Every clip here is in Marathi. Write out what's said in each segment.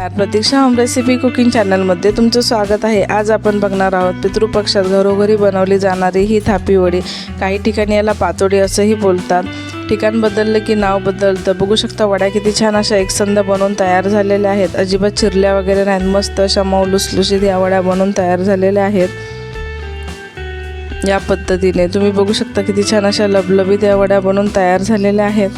नमस्कार. प्रतीक्षा होम रेसिपी कुकिंग चॅनलमध्ये तुमचं स्वागत आहे. आज आपण बघणार आहोत पितृपक्षात घरोघरी बनवली जाणारी ही थापीवडी काही ठिकाणी याला पातोडी असंही बोलतात. ठिकाण बदललं की नाव बदलतं. बघू शकता वड्या किती छान अशा एकसंद बनवून तयार झालेल्या आहेत. अजिबात चिरल्या वगैरे नाहीत. मस्त अशा मऊ लुसलुशीत या वड्या बनवून तयार झालेल्या आहेत. या पद्धतीने. तुम्ही बघू शकता किती छान अशा लबलबीत या वड्या बनवून तयार झालेल्या आहेत.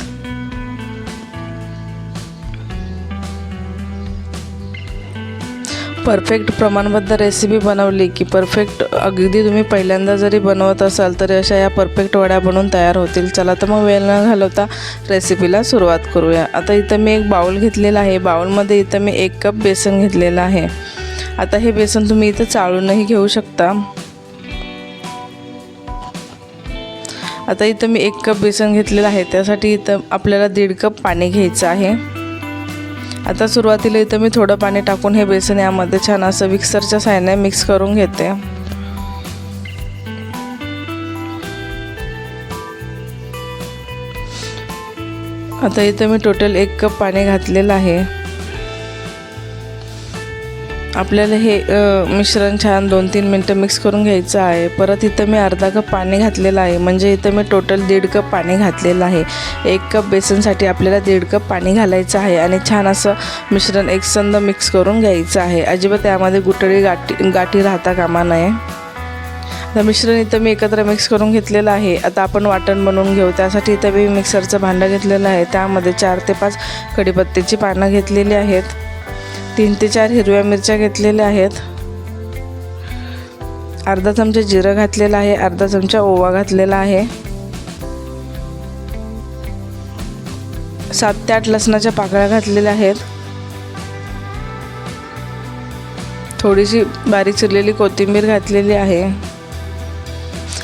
परफेक्ट प्रमाणबद्ध रेसिपी बनवली की परफेक्ट अगदी तुम्ही पहिल्यांदा जरी बनवत असाल तरी अशा या परफेक्ट वड्या बनवून तयार होतील. चला तर मग वेळ न घालवता रेसिपीला सुरुवात करूया. आता इथं मी एक बाऊल घेतलेला आहे. बाऊलमध्ये इथं मी एक कप बेसन घेतलेलं आहे. आता हे बेसन तुम्ही इथं चाळूनही घेऊ शकता. आता इथं मी एक कप बेसन घेतलेलं आहे. त्यासाठी इथं आपल्याला दीड कप पाणी घ्यायचं आहे. आता सुरुवातीला इथं मी थोडं पाणी टाकून हे बेसन यामध्ये छान असं मिक्सरच्या साह्याने मिक्स करून घेते. आता इथं मी टोटल एक कप पाणी घातलेलं आहे. आपल्याला हे मिश्रण छान दोन तीन मिनटं मिक्स करून घ्यायचं आहे. परत इथं मी अर्धा कप पाणी घातलेलं आहे. म्हणजे इथं मी टोटल दीड कप पाणी घातलेलं आहे. एक कप बेसनसाठी आपल्याला दीड कप पाणी घालायचं आहे आणि छान असं मिश्रण एकसंद मिक्स करून घ्यायचं आहे. अजिबात त्यामध्ये गुटळी गाठी गाठी राहता कामा नये. आता मिश्रण इथं मी एकत्र मिक्स करून घेतलेलं आहे. आता आपण वाटण बनवून घेऊ. त्यासाठी इथं मी मिक्सरचं भांडं घेतलेलं आहे. त्यामध्ये चार ते पाच कढीपत्त्याची पानं घेतलेली आहेत. तीन ते चार हिरव्या मिरच्या घेतलेल्या आहेत. अर्धा चमचा जिरं घातलेलं आहे अर्धा चमचा ओवा घातलेला आहे. सात ते आठ लसणाच्या पाकळ्या घातलेल्या आहेत. थोडीशी बारीक चिरलेली कोथिंबीर घातलेली आहे.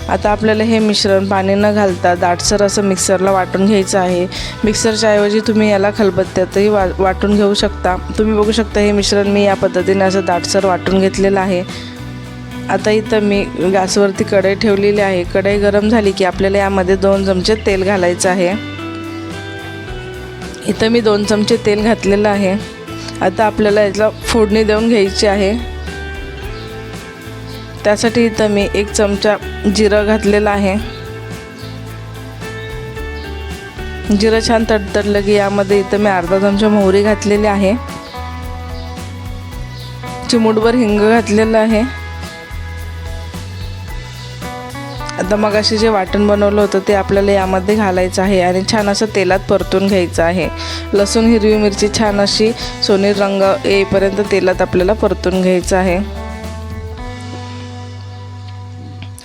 आता आपल्याला हे मिश्रण पाणी न घालता दाटसर असं मिक्सरला वाटून घ्यायचं आहे. मिक्सरच्या ऐवजी तुम्ही याला खलबत्त्यातही वा वाटून घेऊ शकता. तुम्ही बघू शकता हे मिश्रण मी या पद्धतीने असं दाटसर वाटून घेतलेलं आहे. आता इथं मी गॅसवरती कढई ठेवलेली आहे. कढई गरम झाली की आपल्याला यामध्ये दोन चमचे तेल घालायचं आहे. इथं मी दोन चमचे तेल घातलेलं आहे. आता आपल्याला याला फोडणी देऊन घ्यायची आहे. त्यासाठी इथं मी एक चमचा जिरं घातलेलं आहे. जिरं छान तडतडलं की यामध्ये इथं मी अर्धा चमचा मोहरी घातलेली आहे. चिमूटभर हिंग घातलेलं आहे. आता मगाशी जे वाटण बनवलं होतं ते आपल्याला यामध्ये घालायचं आहे आणि छान असं तेलात परतून घ्यायचं आहे. लसूण हिरवी मिरची छान अशी सोनेरी रंग येईपर्यंत तेलात आपल्याला परतून घ्यायचं आहे.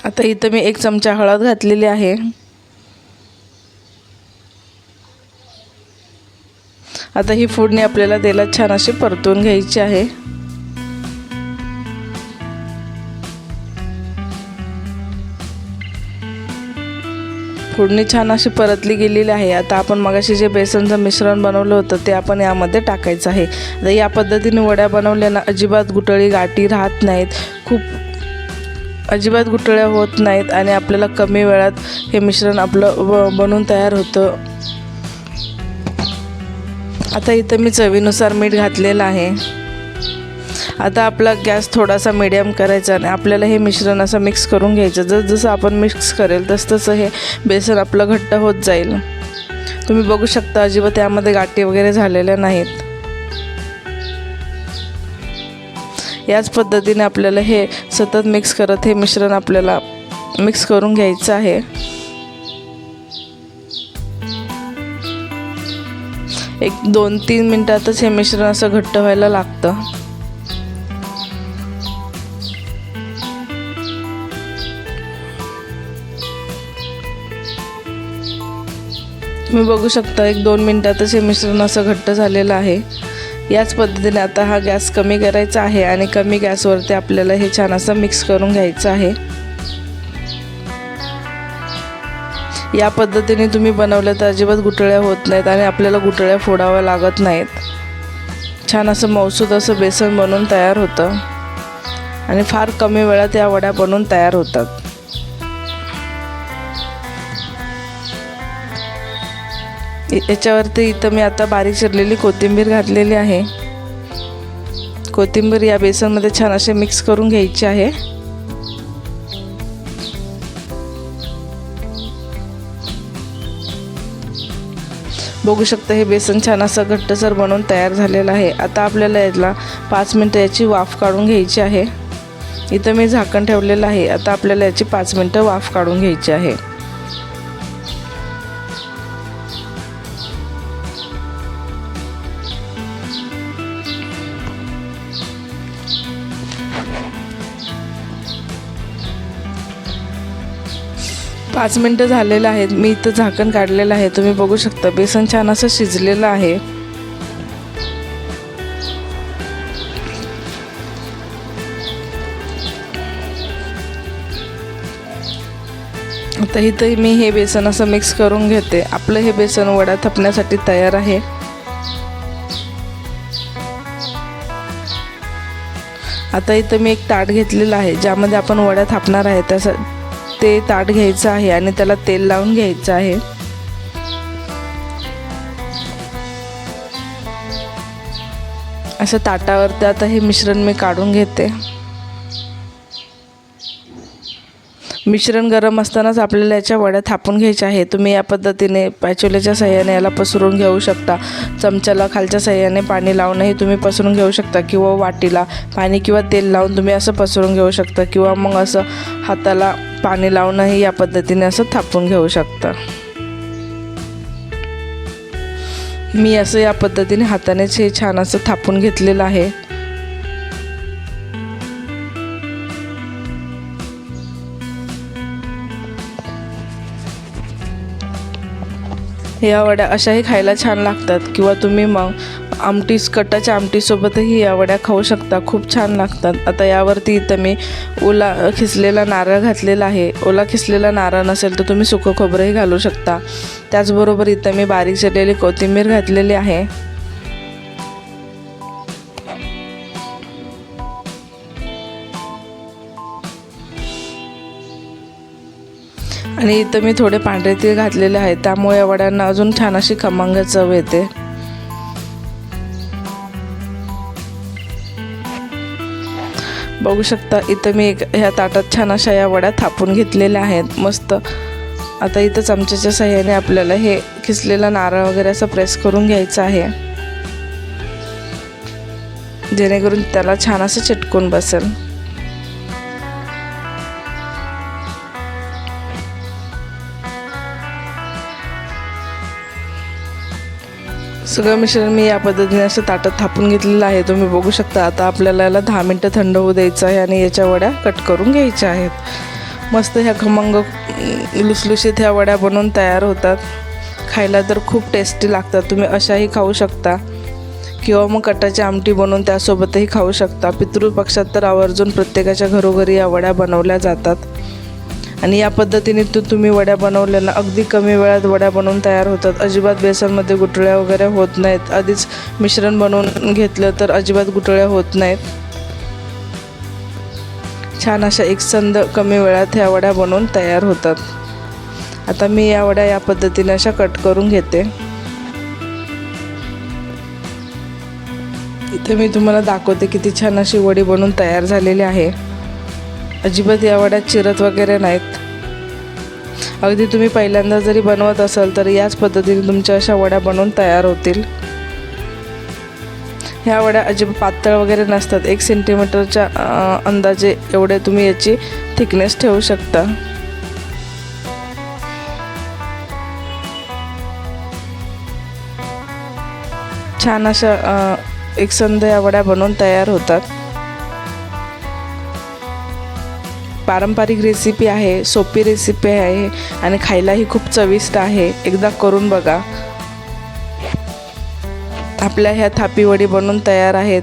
आता इथं मी एक चमचा हळद घातलेली आहे. आता ही फोडणी आपल्याला तेलात छान अशी परतून घ्यायची आहे. फोडणी छान अशी परतली गेलेली आहे. आता आपण मगाशी जे बेसनचं मिश्रण बनवलं होतं ते आपण यामध्ये टाकायचं आहे. या पद्धतीने वड्या बनवल्यानं अजिबात गुटळी गाठी राहत नाहीत. खूप अजिबात गुठळ्या होत नाहीत आणि आपल्याला कमी वेळात हे मिश्रण आपलं बनून तयार होतं. आता इथं मी चवीनुसार मीठ घातलेलं आहे. आता आपला गॅस थोडासा मिडियम करायचा आणि आपल्याला हे मिश्रण असं मिक्स करून घ्यायचं. जसजसं आपण मिक्स करेल तसतसं हे बेसन आपलं घट्ट होत जाईल. तुम्ही बघू शकता अजिबात यामध्ये गाठी वगैरे झालेल्या नाहीत. याच पद्धतीने आपल्याला हे सतत मिक्स करत हे मिश्रण आपल्याला मिक्स करून घ्यायचं आहे. एक दोन तीन मिनटातच हे मिश्रण असं घट्ट व्हायला लागतं. तुम्ही बघू शकता एक दोन मिनटातच हे मिश्रण असं घट्ट झालेलं आहे. याच पद्धतीने आता हा गॅस कमी करायचा आहे आणि कमी गॅसवरती आपल्याला हे छान असं मिक्स करून घ्यायचं आहे. या पद्धतीने तुम्ही बनवलं तर अजिबात गुटळ्या होत नाहीत आणि आपल्याला गुटळ्या फोडाव्या लागत नाहीत. छान असं मौसूद असं बेसन बनवून तयार होतं. आणि फार कमी वेळात या वड्या बनवून तयार होतात. याच्यावरती इथं मी आता बारीक चिरलेली कोथिंबीर घातलेली आहे. कोथिंबीर या बेसनमध्ये छान असे मिक्स करून घ्यायची आहे. बघू शकता हे बेसन छान असं घट्टसर बनवून तयार झालेलं आहे. आता आपल्याला याला पाच मिनटं याची वाफ काढून घ्यायची आहे. इथं मी झाकण ठेवलेलं आहे. आता आपल्याला याची पाच मिनटं वाफ काढून घ्यायची आहे. पाच मिनटं झालेलं आहेत. मी इथं झाकण काढलेलं आहे. तुम्ही बघू शकता बेसन छान असं शिजलेलं आहे. आता इथं मी हे बेसन असं मिक्स करून घेते. आपलं हे बेसन वडा थापण्यासाठी तयार आहे. आता इथं मी एक ताट घेतलेलं आहे ज्यामध्ये आपण वड्या थापणार आहे. त्यासाठी ते ताट घ्यायचं आहे आणि त्याला तेल लावून घ्यायचं आहे. असं ताटावरती आता हे मिश्रण मी काढून घेते. मिश्रण गरम असतानाच आपल्याला याच्या वड्या थापून घ्यायच्या आहे तुम्ही या पद्धतीने पॅचोल्याच्या सहाय्याने याला पसरून घेऊ शकता. चमच्याला खालच्या सहाय्याने पाणी लावूनही तुम्ही पसरून घेऊ शकता किंवा वाटीला पाणी किंवा तेल लावून तुम्ही असं पसरून घेऊ शकता किंवा मग असं हाताला पाणी लावूनही या पद्धतीने असं थापून घेऊ शकता. मी असं या पद्धतीने हातानेच हे छान असं थापून घेतलेलं आहे. या वड्या अशाही खायला छान लागतात. किंवा तुम्ही मग आमटी कटाच्या आमटीसोबतही या वड्या खाऊ शकता. खूप छान लागतात. आता यावरती इथं मी ओला खिसलेला नारळ घातलेला आहे. ओला खिसलेला नारळ नसेल तर तुम्ही सुकं खोबरंही घालू शकता. त्याचबरोबर इथं मी बारीक चिरलेली कोथिंबीर घातलेली आहे. आणि इथं मी थोडे पांढरे तीळ घातलेले आहेत. त्यामुळे या वड्यांना अजून छान अशी खमंग चव येते. बघू शकता इथं मी एक ह्या ताटात छान अशा या वड्या थापून घेतलेल्या आहेत. मस्त. आता इथं चमच्याच्या सहाय्याने आपल्याला हे खिसलेला नारळ वगैरे असं प्रेस करून घ्यायचं आहे. जेणेकरून त्याला छान असं चिटकून बसेल. सगळं मिश्रण मी या पद्धतीने असं ताटात थापून घेतलेलं आहे. तुम्ही बघू शकता आता आपल्याला याला दहा मिनटं थंड होऊ द्यायचं आहे आणि याच्या वड्या कट करून घ्यायच्या आहेत. मस्त ह्या खमंग लुसलुशीत ह्या वड्या बनवून तयार होतात. खायला तर खूप टेस्टी लागतात. तुम्ही अशाही खाऊ शकता. किंवा मग कटाची आमटी बनवून त्यासोबतही खाऊ शकता. पितृपक्षात तर आवर्जून प्रत्येकाच्या घरोघरी या वड्या बनवल्या जातात. आणि या पद्धतीने तू तुम्ही वड्या बनवलेल्या अगदी कमी वेळात वड्या बनवून तयार होतात. अजिबात बेसनमध्ये गुटळ्या वगैरे होत नाहीत. आधीच मिश्रण बनवून घेतलं तर अजिबात गुटळ्या होत नाहीत. छान अशा एकसंद कमी वेळात ह्या वड्या बनवून तयार होतात. आता मी या वड्या या पद्धतीने अशा कट करून घेते. इथे मी तुम्हाला दाखवते किती छान अशी वडी बनवून तयार झालेली आहे. अजिबात या वड्या चिरत वगैरे नाहीत. अगदी तुम्ही पहिल्यांदा जरी बनवत असाल तर याच पद्धतीने तुमच्या अशा वड्या बनवून तयार होतील. ह्या वड्या अजिबात पातळ वगैरे नसतात. एक सेंटीमीटरच्या अंदाजे एवढे तुम्ही याची थिकनेस ठेवू शकता. छान अशा एकसंध या वड्या बनवून तयार होतात. पारंपरिक रेसिपी आहे सोपी रेसिपी आहे आणि खायलाही खूप चविष्ट आहे. एकदा करून बघा. आपल्या ह्या थापीवडी बनवून तयार आहेत.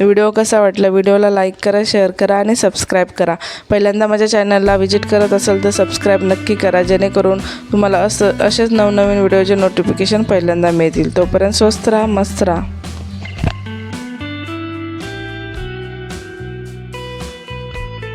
व्हिडिओ कसा वाटला? व्हिडिओला लाईक करा शेअर करा आणि सबस्क्राईब करा. पहिल्यांदा माझ्या चॅनलला व्हिजिट करत असेल तर सबस्क्राईब नक्की करा जेणेकरून तुम्हाला असं असेच नवनवीन व्हिडिओचे नोटिफिकेशन पहिल्यांदा मिळतील. तोपर्यंत स्वस्त राहा मस्त राहा.